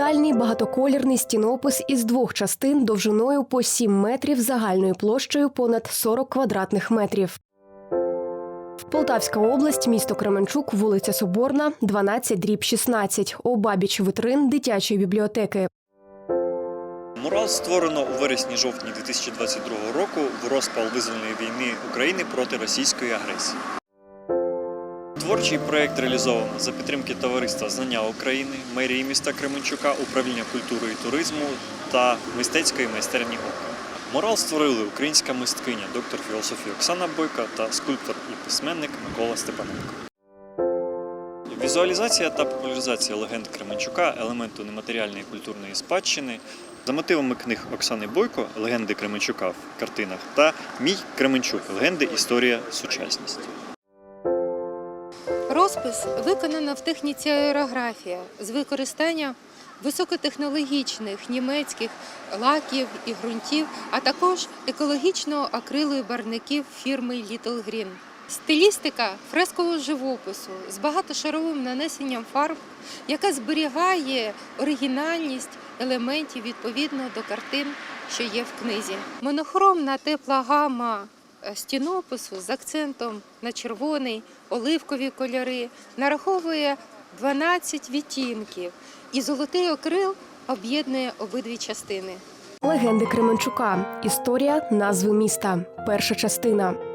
Детальний багатоколірний стінопис із двох частин довжиною по 7 метрів загальною площею понад 40 квадратних метрів. Полтавська область, місто Кременчук, вулиця Соборна, 12 дріб 16, обабіч витрин дитячої бібліотеки. Мурал створено у вересні-жовтні 2022 року в розпал визвольної війни України проти російської агресії. Творчий проєкт реалізовано за підтримки Товариства Знання України, мерії міста Кременчука, управління культури і туризму та мистецької майстерні ока. Мурал створили українська мисткиня, доктор філософії Оксана Бойка та скульптор і письменник Микола Степаненко. Візуалізація та популяризація легенд Кременчука, елементу нематеріальної культурної спадщини, за мотивами книг Оксани Бойко Легенди Кременчука в картинах та Мій Кременчук Легенди, історія, сучасність. Розпис виконано в техніці аерографія з використанням високотехнологічних німецьких лаків і ґрунтів, а також екологічного акрилу і барвників фірми Little Green. Стилістика фрескового живопису з багатошаровим нанесенням фарб, яка зберігає оригінальність елементів відповідно до картин, що є в книзі. Монохромна тепла гама стінопису з акцентом на червоний, оливкові кольори нараховує 12 відтінків, і золотий окрил об'єднує обидві частини. Легенди Кременчука. Історія назви міста. Перша частина.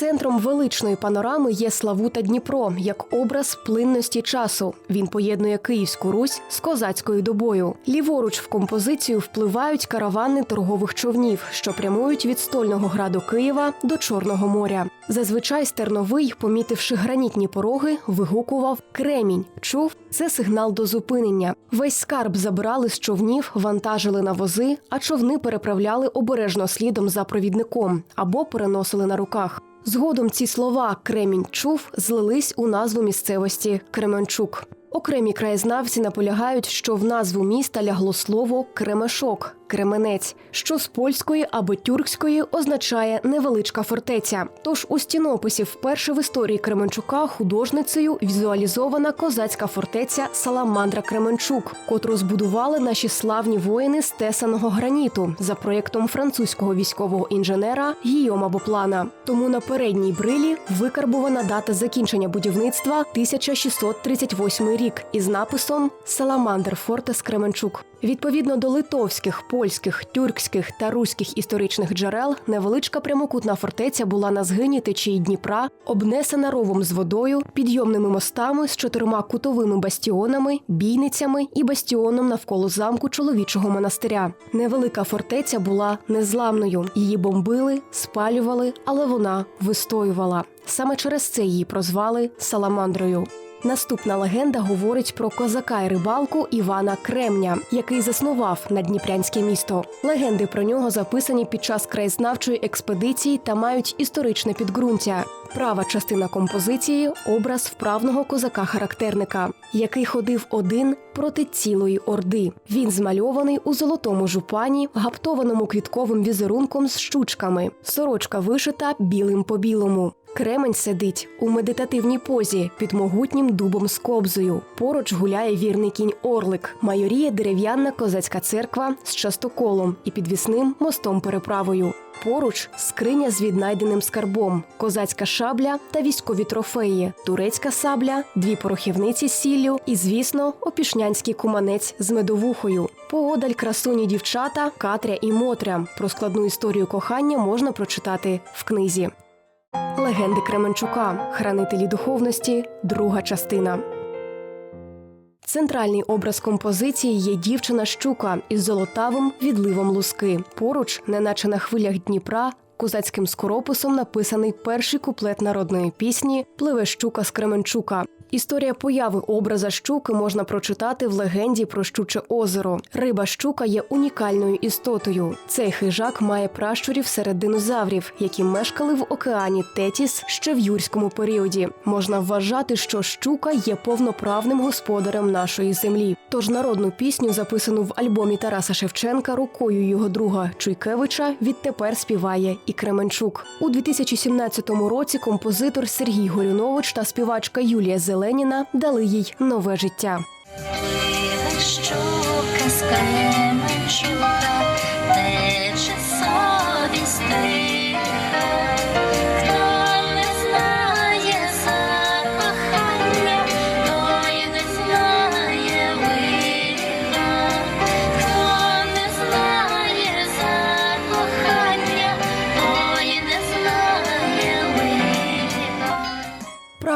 Центром величної панорами є Славута Дніпро як образ плинності часу. Він поєднує Київську Русь з козацькою добою. Ліворуч в композицію впливають каравани торгових човнів, що прямують від стольного граду Києва до Чорного моря. Зазвичай стерновий, помітивши гранітні пороги, вигукував кремінь. Чув це сигнал до зупинення. Весь скарб забирали з човнів, вантажили на вози, а човни переправляли обережно слідом за провідником або переносили на руках. Згодом ці слова Кремінь чув злились у назву місцевості Кременчук. Окремі краєзнавці наполягають, що в назву міста лягло слово Кремешок, Кременець, що з польської або тюркської означає невеличка фортеця. Тож у стінописі вперше в історії Кременчука художницею візуалізована козацька фортеця Саламандра Кременчук, котру збудували наші славні воїни з тесаного граніту за проєктом французького військового інженера Гійома Боплана. Тому на передній брилі викарбувана дата закінчення будівництва 1638 рік із написом Саламандр Фортес Кременчук. Відповідно до литовських, польських, тюркських та руських історичних джерел, невеличка прямокутна фортеця була на згині течії Дніпра, обнесена ровом з водою, підйомними мостами з чотирма кутовими бастіонами, бійницями і бастіоном навколо замку чоловічого монастиря. Невелика фортеця була незламною. Її бомбили, спалювали, але вона вистоювала. Саме через це її прозвали Саламандрою. Наступна легенда говорить про козака і рибалку Івана Кремня, який заснував наддніпрянське місто. Легенди про нього записані під час краєзнавчої експедиції та мають історичне підґрунтя. Права частина композиції образ вправного козака-характерника, який ходив один проти цілої орди. Він змальований у золотому жупані, гаптованому квітковим візерунком з щучками. Сорочка вишита білим по білому. Кремень сидить у медитативній позі під могутнім дубом з кобзою. Поруч гуляє вірний кінь Орлик. Майоріє дерев'яна козацька церква з частоколом і підвісним мостом переправою. Поруч скриня з віднайденим скарбом, козацька шабля та військові трофеї, турецька сабля, дві порохівниці з сіллю і, звісно, опішнянський куманець з медовухою. Поодаль красуні дівчата, Катря і Мотря. Про складну історію кохання можна прочитати в книзі. Легенди Кременчука, хранителі духовності, друга частина. Центральний образ композиції є дівчина щука із золотавим відливом луски. Поруч, неначе на хвилях Дніпра, козацьким скорописом написаний перший куплет народної пісні Пливе щука з Кременчука. Історія появи образа щуки можна прочитати в легенді про щуче озеро. Риба щука є унікальною істотою. Цей хижак має пращурів серед динозаврів, які мешкали в океані Тетіс ще в юрському періоді. Можна вважати, що щука є повноправним господарем нашої землі. Тож народну пісню, записану в альбомі Тараса Шевченка, рукою його друга Чуйкевича, відтепер співає і Кременчук. У 2017 році композитор Сергій Горюнович та співачка Юлія Зеленіна дали їй нове життя. Що казка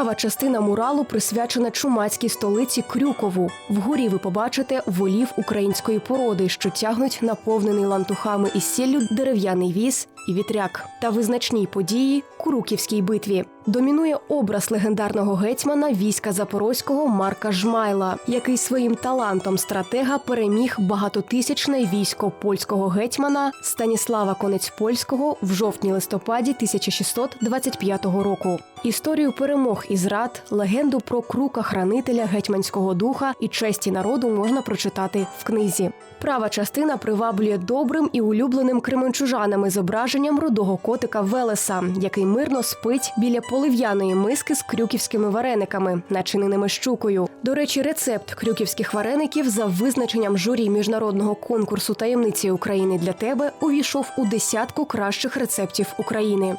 Права частина муралу присвячена чумацькій столиці Крюкову. Вгорі ви побачите волів української породи, що тягнуть наповнений лантухами і сіллю дерев'яний віз і вітряк. Та визначній події Куруківській битві. Домінує образ легендарного гетьмана війська Запорозького Марка Жмайла, який своїм талантом стратега переміг багатотисячне військо польського гетьмана Станіслава Конець Польського в жовтні-листопаді 1625 року. Історію перемог і зрад, легенду про крука хранителя гетьманського духа і честі народу можна прочитати в книзі. Права частина приваблює добрим і улюбленим кременчужанами зображенням рудого котика Велеса, який мирно спить біля полив'яної миски з крюківськими варениками, начиненими щукою. До речі, рецепт крюківських вареників за визначенням журі міжнародного конкурсу таємниці України для тебе увійшов у десятку кращих рецептів України.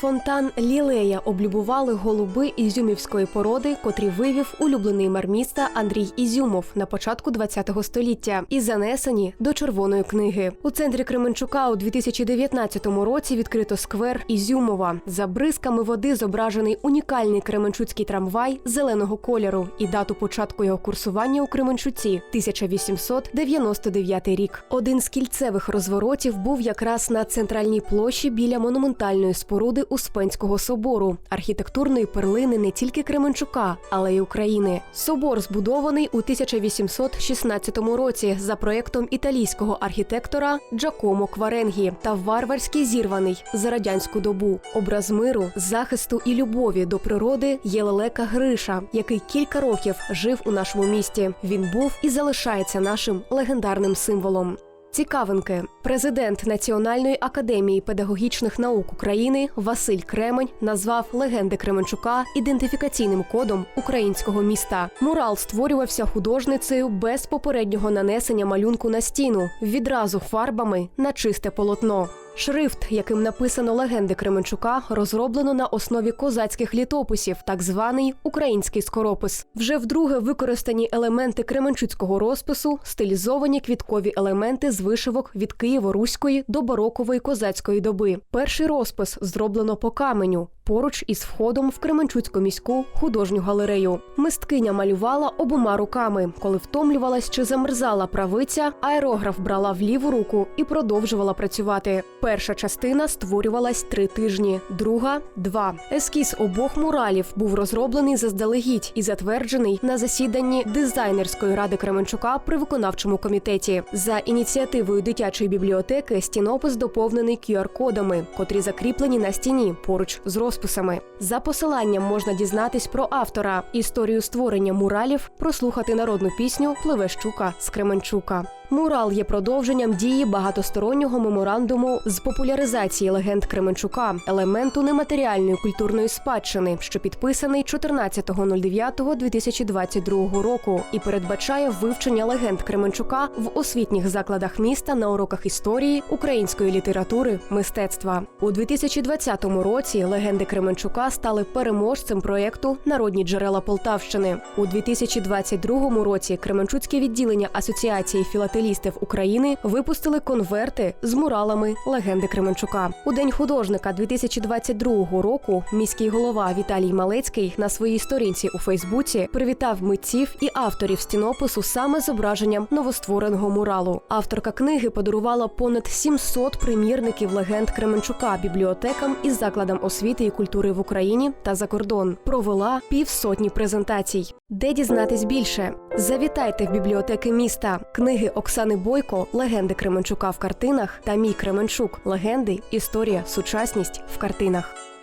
Фонтан Лілея облюбували голуби ізюмівської породи, котрі вивів улюблений мер міста Андрій Ізюмов на початку ХХ століття і занесені до Червоної книги. У центрі Кременчука у 2019 році відкрито сквер Ізюмова. За бризками води зображений унікальний кременчуцький трамвай зеленого кольору і дату початку його курсування у Кременчуці 1899 рік. Один з кільцевих розворотів був якраз на центральній площі біля монументальної споруди Успенського собору, архітектурної перлини не тільки Кременчука, але й України. Собор збудований у 1816 році за проектом італійського архітектора Джакомо Кваренгі та варварськи зірваний за радянську добу. Образ миру, захисту і любові до природи є лелека Гриша, який кілька років жив у нашому місті. Він був і залишається нашим легендарним символом. Цікавинки. Президент Національної академії педагогічних наук України Василь Кремень назвав легенди Кременчука ідентифікаційним кодом українського міста. Мурал створювався художницею без попереднього нанесення малюнку на стіну, відразу фарбами на чисте полотно. Шрифт, яким написано легенди Кременчука, розроблено на основі козацьких літописів, так званий український скоропис. Вже вдруге використані елементи кременчуцького розпису, стилізовані квіткові елементи з вишивок від Києво-Руської до барокової козацької доби. Перший розпис зроблено по каменю. Поруч із входом в Кременчуцьку міську художню галерею мисткиня малювала обома руками. Коли втомлювалась чи замерзала правиця, аерограф брала в ліву руку і продовжувала працювати. Перша частина створювалась три тижні, друга два. Ескіз обох муралів був розроблений заздалегідь і затверджений на засіданні дизайнерської ради Кременчука при виконавчому комітеті. За ініціативою дитячої бібліотеки стінопис доповнений QR-кодами, котрі закріплені на стіні поруч з розписами. За посиланням можна дізнатись про автора, історію створення муралів, прослухати народну пісню Пливе щука з Кременчука. Мурал є продовженням дії багатостороннього меморандуму з популяризації легенд Кременчука, елементу нематеріальної культурної спадщини, що підписаний 14.09.2022 року і передбачає вивчення легенд Кременчука в освітніх закладах міста на уроках історії, української літератури, мистецтва. У 2020 році легенди Кременчука стали переможцем проєкту Народні джерела Полтавщини. У 2022 році Кременчуцьке відділення Асоціації філателістів України випустили конверти з муралами легенди Кременчука. У день художника 2022 року міський голова Віталій Малецький на своїй сторінці у Фейсбуці привітав митців і авторів стінопису саме зображенням новоствореного муралу. Авторка книги подарувала понад 700 примірників легенд Кременчука бібліотекам із закладам освіти і культури в Україні та за кордон. Провела півсотні презентацій. Де дізнатись більше? Завітайте в бібліотеки міста. Книги Оксани Бойко, легенди Кременчука в картинах та Мій Кременчук. Легенди, історія, сучасність в картинах.